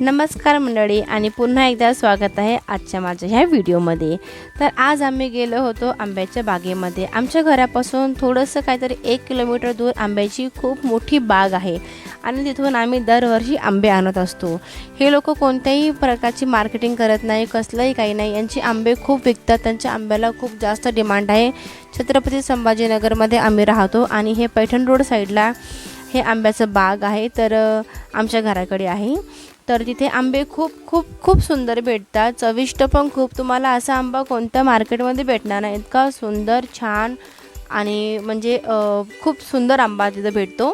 नमस्कार मंडळी आणि पुन्हा एकदा स्वागत आहे आजच्या माझ्या ह्या व्हिडिओमध्ये. तर आज आम्ही गेलो होतो आंब्याच्या बागेमध्ये. आमच्या घरापासून थोडंसं काहीतरी एक किलोमीटर दूर आंब्याची खूप मोठी बाग आहे आणि तिथून आम्ही दरवर्षी आंबे आणत असतो. हे लोक कोणत्याही प्रकारची मार्केटिंग करत नाही कसलंही काही नाही. यांचे आंबे खूप विकतात त्यांच्या आंब्याला खूप जास्त डिमांड आहे. छत्रपती संभाजीनगरमध्ये आम्ही राहतो आणि हे पैठण रोड साईडला हे आंब्याचं बाग आहे. तर आमच्या घराकडे आहे. तर तिथे आंबे खूप खूप खूप सुंदर भेटतात. चविष्ट पण खूप. तुम्हाला असा आंबा कोणत्या मार्केटमध्ये भेटणार नाही. इतका सुंदर छान आणि म्हणजे खूप सुंदर आंबा तिथं भेटतो.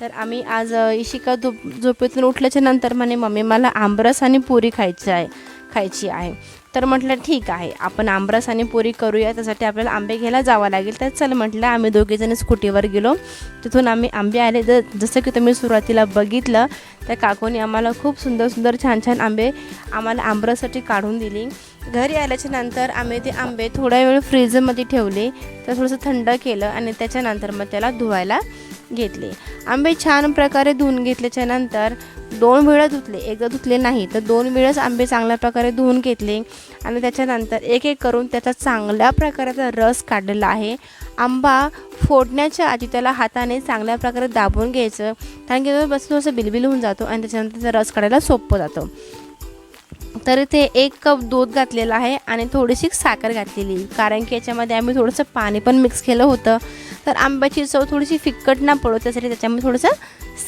तर आम्ही आज इशिका झोप झोपेतून उठल्याच्या नंतर म्हणे मम्मी मला आंबरस आणि पुरी खायची आहे. खायची आहे. तर म्हटलं ठीक आहे आपण आंब्रस आणि पुरी करूया त्यासाठी आपल्याला आंबे घ्यायला जावं लागेल. तर चल म्हटलं आम्ही दोघेजण स्कूटीवर गेलो. तिथून आम्ही आंबे आले. ज जसं की तुम्ही सुरुवातीला बघितलं त्या काकूने आम्हाला खूप सुंदर सुंदर छान छान आंबे आम्हाला आंबरसाठी काढून दिली. घरी आल्याच्यानंतर आम्ही ते आंबे थोड्या वेळ फ्रीजमध्ये ठेवले. तर थोडंसं थंड केलं आणि त्याच्यानंतर मग त्याला धुवायला घेतले. आंबे छान प्रकारे धुवून घेतल्याच्या नंतर दोन वेळा धुतले. एकदा धुतले नाही तर दोन वेळेस आंबे चांगल्या प्रकारे धुवून घेतले आणि त्याच्यानंतर एक एक करून त्याचा चांगल्या प्रकाराचा रस काढलेला आहे. आंबा फोडण्याच्या आधी त्याला हाताने चांगल्या प्रकारे दाबून घ्यायचं कारण की तो बस थोडंसं बिलबिल होऊन जातो आणि त्याच्यानंतर त्याचा रस काढायला सोपं जातं. तर इथे एक कप दूध घातलेलं आहे आणि थोडीशी साखर घातलेली कारण की याच्यामध्ये आम्ही थोडंसं पाणी पण मिक्स केलं होतं. तर आंब्याची चव थोडीशी फिक्कट ना पडो त्यासाठी त्याच्यामध्ये थोडंसं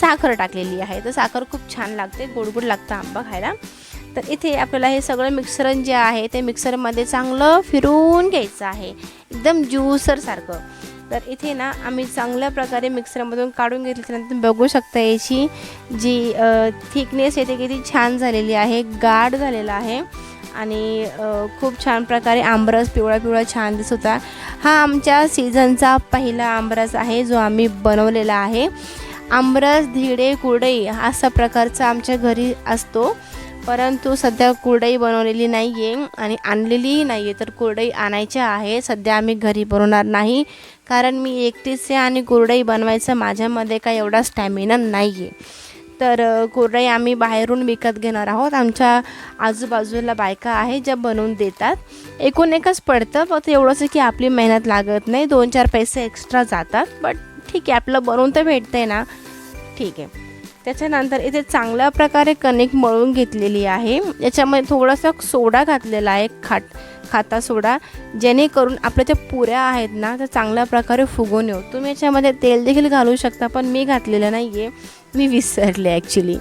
साखर टाकलेली आहे. तर साखर खूप छान लागते गोडगोड लागतं आंबा खायला. तर इथे आपल्याला हे सगळं मिक्सरन जे आहे ते मिक्सरमध्ये चांगलं फिरवून घ्यायचं आहे. एकदम ज्यूसरसारखं तर इथे ना आम्ही चांगल्या प्रकारे मिक्सरमधून काढून घेतल्यानंतर बघू शकता याची जी थिकनेस येते किती छान झालेली आहे गाढ झालेला आहे. आणि खूप छान प्रकारे आंबरस पिवळा पिवळा छान दिसत होता. हा आमच्या सीझनचा पहिला आंबरस आहे जो आम्ही बनवलेला आहे. आंबरस धिडे कुरडई हा असा प्रकारचा आमच्या घरी असतो. परंतु सध्या कुरडई बनवलेली नाही आहे आणि आणलेलीही नाही आहे तर कुरडई आणायच्या आहे. सध्या आम्ही घरी बनवणार नाही. कारण मी एकटीच आहे आणि कुरडई बनवायचं माझ्यामध्ये काय एवढा स्टॅमिना नाही आहे तर अ, कुरडई आम्ही बाहेरून विकत घेणार आहोत. आमच्या आजूबाजूला बायका आहे ज्या बनवून देतात. एकूण एकच पडतं फक्त एवढंच की आपली मेहनत लागत नाही. दोन चार पैसे एक्स्ट्रा जातात बट ठीक आहे. आपलं बनवून तर भेटतं आहे ना. ठीक आहे. त्याच्यानंतर इथे चांगल्या प्रकारे कणिक मळून घेतलेली आहे. याच्यामध्ये थोडासा सोडा घातलेला आहे खाट खाता सोडा. जेणेकरून आपल्या त्या पुऱ्या आहेत ना त्या चांगल्या प्रकारे फुगून येऊ. तुम्ही याच्यामध्ये तेल देखील घालू शकता पण मी घातलेलं नाही आहे मी विसरले ॲक्च्युली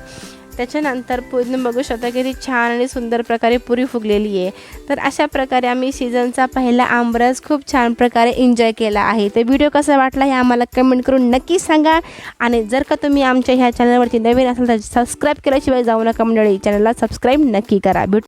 त्याच्यानंतर पूर्ण बघू शकता किती छान आणि सुंदर प्रकारे पुरी फुगलेली आहे. तर अशा प्रकारे आम्ही सीझनचा पहिला आमरस खूप छान प्रकारे एन्जॉय केला आहे. तर व्हिडिओ कसा वाटला हे आम्हाला कमेंट करून नक्की सांगा. आणि जर का तुम्ही आमच्या ह्या चॅनलवरती नवीन असाल तर सबस्क्राईब केल्याशिवाय जाऊ नका मंडळी. चॅनलला सबस्क्राईब नक्की करा. भेट